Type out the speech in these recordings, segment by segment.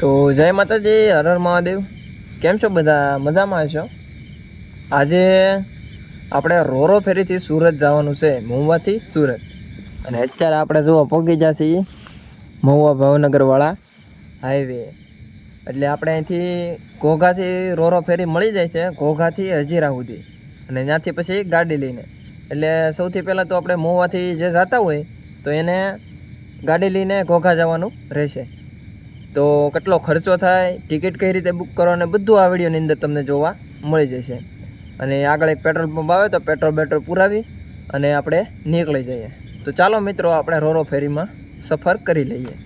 તો જય માતાજી, હર હર મહાદેવ. કેમ છો બધા? મજામાં છો? આજે આપણે રોરો ફેરીથી સુરત જવાનું છે, મહુવાથી સુરત. અને અત્યારે આપણે જુઓ પહોંચી છીએ મહુવા ભાવનગરવાળા હાઈવે. એટલે આપણે અહીંથી ઘોઘાથી રોરો ફેરી મળી જાય છે, ઘોઘાથી હજીરા સુધી. અને ત્યાંથી પછી ગાડી લઈને. એટલે સૌથી પહેલાં તો આપણે મહુવાથી જે જતા હોય, તો એને ગાડી લઈને ઘોઘા જવાનું રહેશે. તો કેટલો ખર્ચો થાય, ટિકિટ કઈ રીતે બુક કરો અને બધું આ વિડીયોની અંદર તમને જોવા મળી જશે. અને આગળ એક પેટ્રોલ પંપ આવે તો પેટ્રોલ બેટ્રોલ પુરાવી અને આપણે નીકળી જઈએ. તો ચાલો મિત્રો, આપણે રોરો ફેરીમાં સફર કરી લઈએ.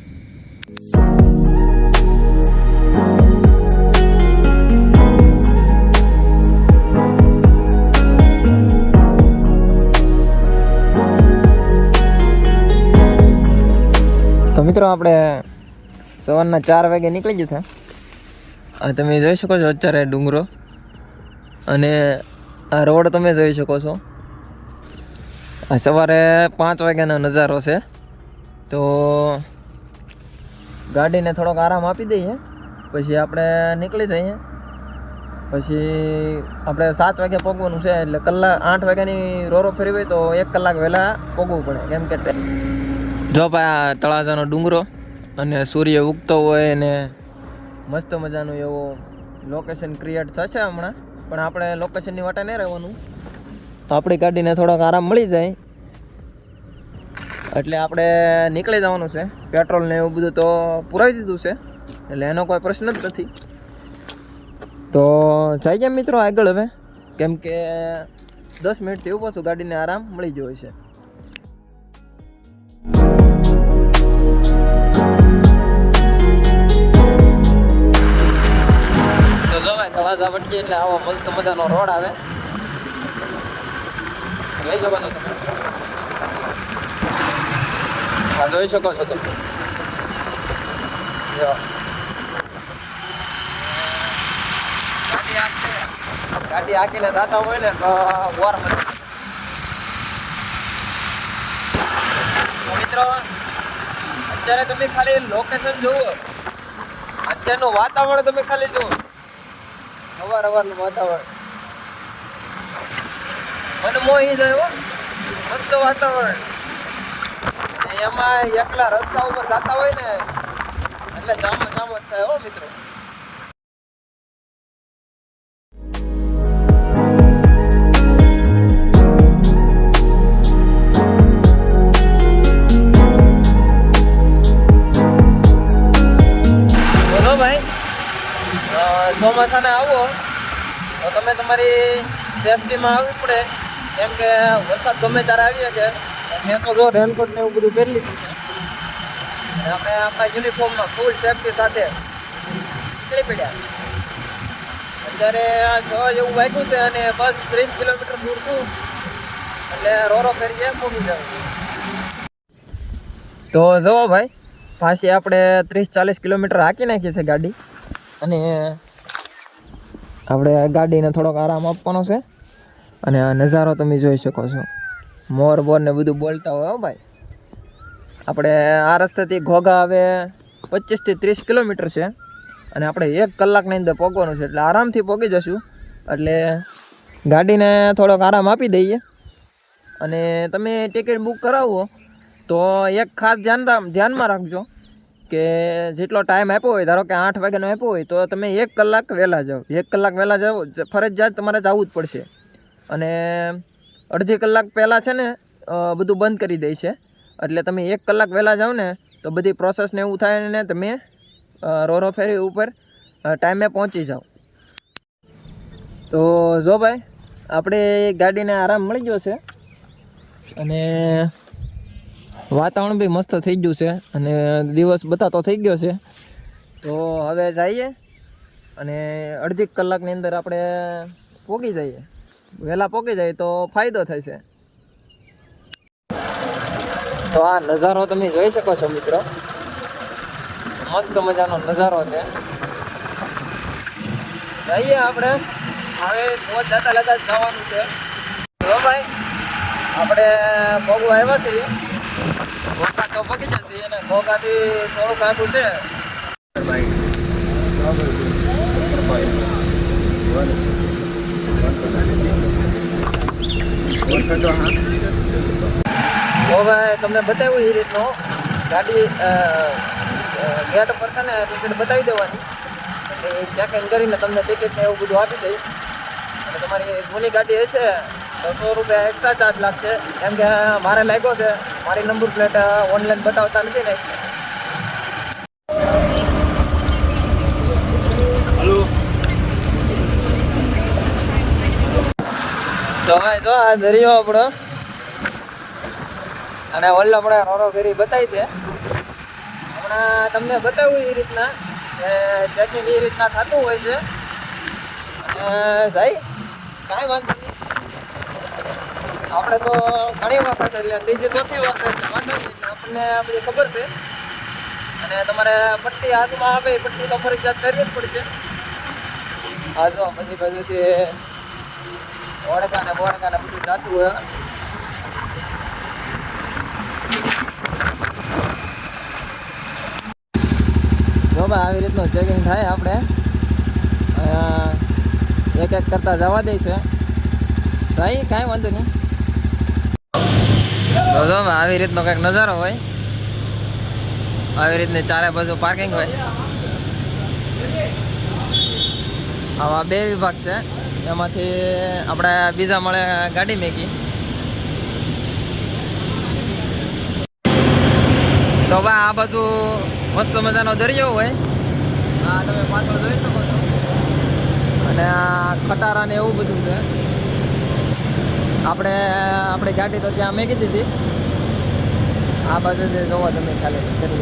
તો મિત્રો, આપણે સવારના ચાર વાગે નીકળી જતા આ તમે જોઈ શકો છો અત્યારે ડુંગરો. અને આ રોડ તમે જોઈ શકો છો. આ સવારે પાંચ વાગ્યાનો નજારો છે. તો ગાડીને થોડોક આરામ આપી દઈએ. પછી આપણે નીકળી જઈએ. પછી આપણે સાત વાગે પોગવાનું છે એટલે કલાક આઠ વાગ્યાની રોરો ફેરવી તો એક કલાક વહેલા પોગવું પડે. કેમ કે જો ભાઈ આ તળાજાનો ડુંગરો. અને સૂર્ય ઉગતો હોય ને મસ્ત મજાનું એવું લોકેશન ક્રિએટ થશે હમણાં. પણ આપણે લોકેશનની વાટે નહીં રહેવાનું. આપણી ગાડીને થોડોક આરામ મળી જાય. એટલે આપણે નીકળી જવાનું છે. પેટ્રોલ ને એવું બધું તો પુરાવી દીધું છે. એટલે એનો કોઈ પ્રશ્ન જ નથી. તો જઈએ મિત્રો આગળ હવે. કેમ કે દસ મિનિટથી એવું છું. ગાડીને આરામ મળી ગયો છે. જો વટકી એટલે આવો મસ્ત મજાનો રોડ આવે. લઈ શકો છો તમે. હા, જોઈ શકો છો તમે. ગાડી હાંકીને- દાતા હોય ને તો વાર મિત્રો, અત્યારે તમે ખાલી લોકેશન જુઓ. અત્યારનું વાતાવરણ તમે ખાલી જુઓ. અવાર અવારનું વાતાવરણ. મને મોહી જાય મસ્ત વાતાવરણ. એમાં એકલા રસ્તા ઉપર જતા હોય ને, એટલે જામો જામો જ થાય હો મિત્રો. ચોમાસાને આવો. તો તમે તમારી સેફટીમાં આવવું પડે. કેમ કે વરસાદ ગમે ત્યારે આવી શકે. મેં તો જો રેનકોટ ને એવું બધું પહેરી લીધું છે. આપણે આપણા યુનિફોર્મમાં ફૂલ સેફટી સાથે નીકળી પડ્યા. અત્યારે આ છ જેવું વાગ્યું છે અને બસ ત્રીસ કિલોમીટર દૂર છું. એટલે રોરો ફેરીએ પહોંચી જાઉં. તો જુઓ ભાઈ પાછી આપણે ત્રીસ ચાલીસ કિલોમીટર હાંકી નાખી છે ગાડી. અને આપણે ગાડીને થોડોક આરામ આપવાનો છે. અને આ નજારો તમે જોઈ શકો છો. મોર બોર ને બધું બોલતા હોય હો ભાઈ. આપણે આ રસ્તેથી ઘોઘા હવે પચીસથી ત્રીસ કિલોમીટર છે. અને આપણે એક કલાકની અંદર પહોંચવાનું છે, એટલે આરામથી પહોંચી જશું. એટલે ગાડીને થોડોક આરામ આપી દઈએ. અને તમે ટિકિટ બુક કરાવો તો એક ખાસ ધ્યાન ધ્યાનમાં રાખજો. કે જેટલો ટાઈમ આપ્યો હોય, ધારો કે આઠ વાગ્યાનો આપ્યો હોય, તો તમે એક કલાક વહેલા જાઓ. એક કલાક વહેલા જાઓ ફરજિયાત તમારે જવું જ પડશે. અને અડધી કલાક પહેલાં છે ને બધું બંધ કરી દે છે. એટલે તમે એક કલાક વહેલા જાઓ ને, તો બધી પ્રોસેસ ને એવું થાય ને તમે રોરો ફેરી ઉપર ટાઈમે પહોંચી જાઓ. તો જો ભાઈ, આપણે ગાડીને આરામ મળી ગયો છે. અને વાતાવરણ બી મસ્ત થઈ ગયું છે અને દિવસ બતાતો થઈ ગયો છે. તો હવે જઈએ અને અડધી કલાકની અંદર આપણે પોગી જઈએ. વહેલા પોગી જઈએ તો ફાયદો થશે તો આ નજારો તમે જોઈ શકો છો મિત્રો. મસ્ત મજાનો નજારો છે. જઈએ આપણે. હવે મોજ જતા લગા જવાનું છે. જો ભાઈ, આપણે ભોગવા આવ્યા છીએ. તો પકી જશે અને ઘોઘાથી થોડુંક આગું છે. હવે તમને બતાવ્યું એ રીતનું. ગાડી ગેટ પર છે ને ટિકિટ બતાવી દેવાની. એ ચેક ઇન કરીને તમને ટિકિટ ને એવું બધું આપી દઈ. અને તમારી જૂની ગાડી હશે તો સો રૂપિયા એક્સ્ટ્રા ચાર્જ લાગશે. કેમ કે મારે લાગ્યો છે. મારી નંબર પ્લેટ ઓનલાઈન બતાવતા નથી ને. હલો તો ભાઈ જો આ દરિયો આપણો. અને ઓલા આપણે રોરો બતાવી છે. હમણાં તમને બતાવ્યું એ રીતના ચેકિંગ એ રીતના થતું હોય છે. અને ભાઈ કાંઈ વાંધો નહીં. આપણે તો ઘણી વખત એટલે ત્રીજી, ચોથી વખત એટલે વાંધો નહીં, એટલે આપણને બધી ખબર છે. અને તમારે પટ્ટી હાથમાં આવે પટ્ટી તો ફરજિયાત કરવી જ પડશે. હા જો, બધી બાજુથી ઓળખા ને બોળકા ને બધું જાતું હોય. ભાઈ, આવી રીતનું ચેકિંગ થાય આપણે. એક એક કરતા જવા દે છે. સાહી કાંઈ વાંધો નહીં. તો જો આવી રીતનો કંઈક નજારો હોય. આવી રીતની ચારે બાજુ પાર્કિંગ હોય. આવા બે વિભાગ છે. એમાંથી આપણે બીજા મળે ગાડી મેકી. તો ભાઈ આ બાજુ મસ્ત મજાનો દરિયો હોય. આ તમે પાછળ જોઈ શકો છો. અને આ ખટારા ને એવું બધું છે. આપણે, આપણી ગાડી તો ત્યાં મેકી દીધી આ બાજુ જે જોવા તમે ખાલી કરી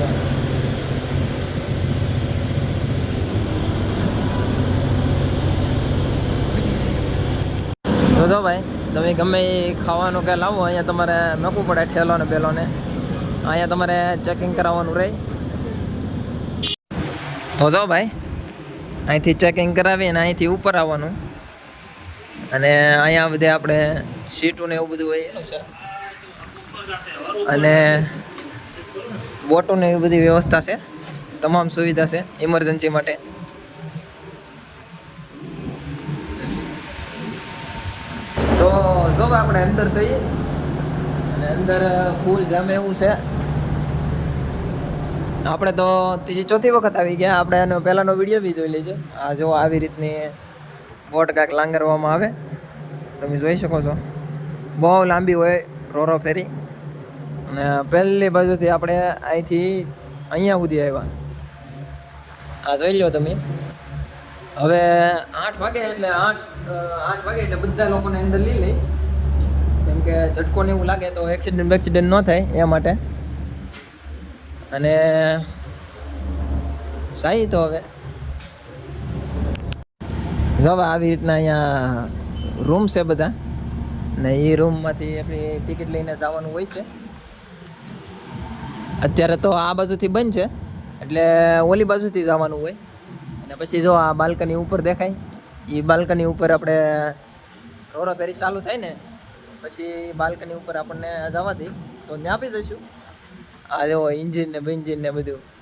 તો જો ભાઈ, તમે ગમે એ ખાવાનું કે લાવો, અહીંયા તમારે મૂકવું પડે ઠેલો ને પેલો ને અહીંયા તમારે ચેકિંગ કરાવવાનું રહે. તો જો ભાઈ, અહીંથી ચેકિંગ કરાવી અને અહીંથી ઉપર આવવાનું. અને અહીંયા બધે આપણે સીટું ને એવું બધું હોય અને બોટોને એવી બધી વ્યવસ્થા છે. તમામ સુવિધા છે ઇમરજન્સી માટે. તો જો આપણે અંદર જઈએ. અને અંદર ફૂલ જામે એવું છે. આપણે તો ત્રીજી ચોથી વખત આવી ગયા. આપણે એનો પહેલાંનો વીડિયો બી જોઈ લેજો. આ જો આવી રીતની બોટ કાંઈક લાંગરવામાં આવે. તમે જોઈ શકો છો. બહુ લાંબી હોય, રોરો ફેરી. અને પહેલી બાજુથી આપણે અહીંથી અહીંયા સુધી આવ્યા. આ જોઈ લો તમે. હવે આઠ વાગે એટલે આઠ આઠ વાગે એટલે બધા લોકોને અંદર લઈ લઈ. કેમ કે ઝટકો ને એવું લાગે તો એક્સિડન્ટ બેક્સિડન્ટ ન થાય એ માટે. અને સાહી તો હવે. જો આવી રીતના અહીંયા રૂમ છે બધા. ને એ રૂમમાંથી આપણી ટિકિટ લઈને જવાનું હોય છે. અત્યારે તો આ બાજુથી બંધ છે. એટલે ઓલી બાજુથી જવાનું હોય. અને પછી જો આ બાલ્કની ઉપર દેખાય. એ બાલ્કની ઉપર આપણે રોરો ફેરી ચાલુ થાય ને, પછી બાલ્કની ઉપર આપણને જવાથી તો ત્યાં આપી દઈશું. આ જો ઇન્જિન ને બેન્જિન ને બધું.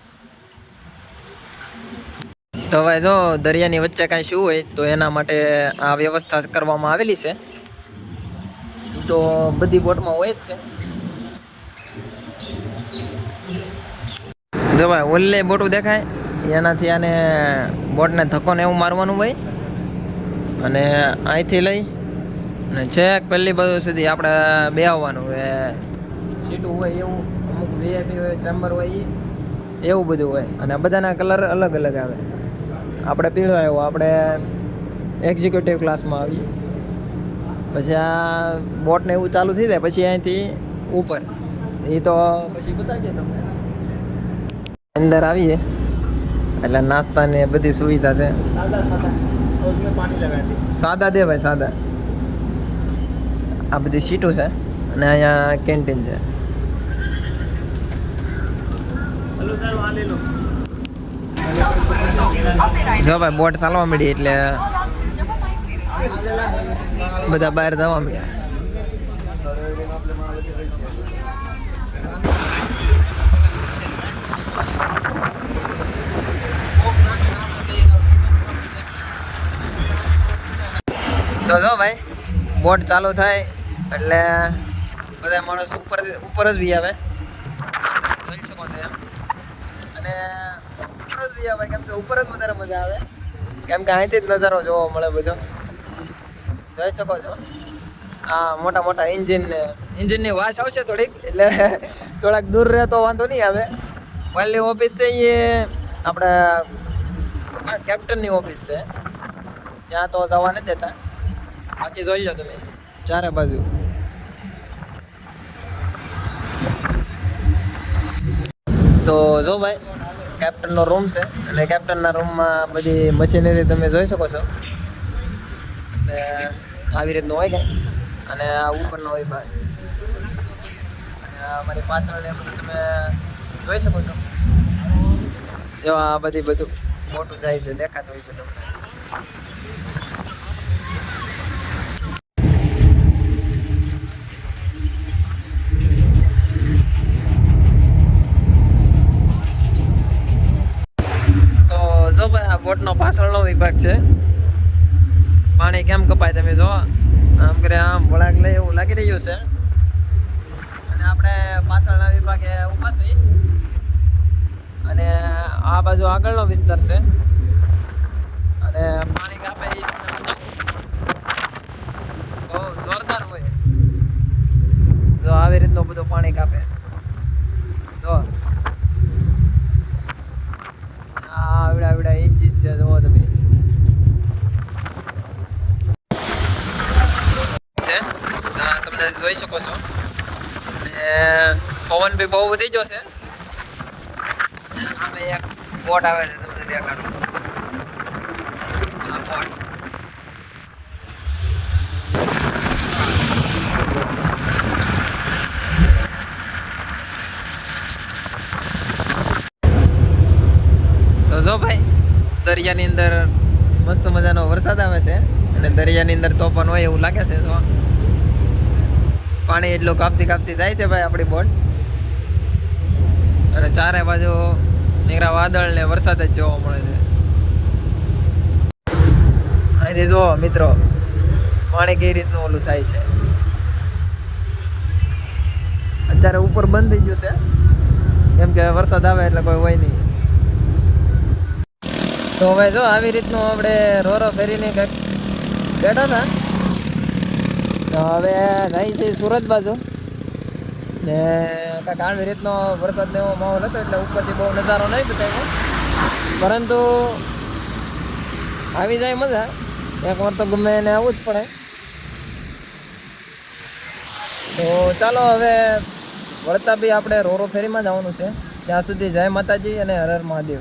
તો હવે જો દરિયાની વચ્ચે કાંઈ શું હોય, તો એના માટે આ વ્યવસ્થા કરવામાં આવેલી છે. તો બધી બોટમાં હોય જ છે જો ભાઈ ઓલે બોટું દેખાય. એનાથી આને બોટને ધક્કો ને એવું મારવાનું હોય. અને અહીંથી લઈ, અને છેક પહેલી બાજુ સુધી આપણે બે આવવાનું. હોય સીટું હોય એવું, અમુક વીઆઈપી હોય ચેમ્બર હોય એવું બધું હોય. અને બધાના કલર અલગ અલગ આવે. આપણે પીળો આવ્યો આપણે એક્ઝિક્યુટિવ ક્લાસમાં આવીએ. પછી આ બોટને એવું ચાલુ થઈ જાય પછી અહીંથી ઉપર. એ તો પછી બતાવીએ તમને. અંદર આવીએ. એટલે નાસ્તા ને બધી સુવિધા છે. સાદા દે ભાઈ સાદા. આ બધી સીટો છે અને અહીંયા કેન્ટીન છે. જો ભાઈ, બોટ ચાલવા મળી એટલે બધા બહાર જવા મળ્યા તો જો ભાઈ, બોટ ચાલુ થાય એટલે બધા માણસ ઉપર ઉપર જ બી આવે. જોઈ શકો છો એમ. અને જ આવે કેમ કે ઉપર જ વધારે મજા આવે. કેમ કે અહીંથી જ નજારો જોવા મળે બધો. જોઈ શકો છો. આ મોટા મોટા એન્જિન એન્જિનની વાસ આવશે થોડીક, એટલે થોડાક દૂર રહે તો વાંધો નહીં આવે. ઓઇલની ઓફિસ છે એ આપણે કેપ્ટનની ઓફિસ છે. ત્યાં તો જવા નથી દેતા. બાકી જોઈ લો તમે, ચારે બાજુ. તો જો ભાઈ કેપ્ટનનો રૂમ છે. અને કેપ્ટનના રૂમમાં બધી મશીનરી તમે જોઈ શકો છો. એટલે આવી રીતનું હોય કે અને આ ઉપરનો હોય ભાઈ અને આ મારી પાછળ એ બધું તમે જોઈ શકો છો. જો આ બધી બધું મોટું જાય છે, દેખાતું હોય છે તમને તો જો ભાઈ આ બોટનો પાછળનો વિભાગ છે. પાણી કેમ કપાય તમે જો આમ કરે આમ વળાક લઈ એવું લાગી રહ્યું છે. અને આપણે પાછળના વિભાગે ઊભા અને આ બાજુ આગળનો વિસ્તાર છે. અને પાણી કાપે એ બહુ જોરદાર હોય. જો આવી રીતનું બધું પાણી કાપે જો આ આવડા આવડા એન્જિન છે જુઓ તમે છે આ તમને જોઈ શકો છો અને પવન બી છે. આમે એક બોટ આવે છે, તમને દેખાડું. આ બોટ તો જો ભાઈ, દરિયાની અંદર મસ્ત મજાનો વરસાદ આવે છે અને દરિયાની અંદર તોફાન હોય એવું લાગે છે તો પાણી એટલું કાપતી કાપતી જાય છે ભાઈ આપણી બોટ ચારે બાજુ નીકળા વાદળ ને વરસાદ જ જોવા મળે છે. અહીંથી જુઓ મિત્રો, પાણી કઈ રીતનું ઓલું થાય છે? અત્યારે ઉપર બંધ થઈ ગયું છે. કેમ કે વરસાદ આવે એટલે કોઈ હોય નહીં. તો હવે જો આવી રીતનું આપણે રોરો ફેરીને કંઈક બેઠા હતા. તો હવે જાય છે સુરત બાજુ. ને કાંઈક આવી રીતનો વરસાદનો એવો માહોલ હતો એટલે ઉપરથી બહુ નજારો નહીં બતાવ્યો. પરંતુ આવી જાય મજા. એક વાર તો ગમે એને આવવું જ પડે. તો ચાલો હવે વળતા બી આપણે રોરો ફેરીમાં જવાનું છે. ત્યાં સુધી જય માતાજી અને હર હર મહાદેવ.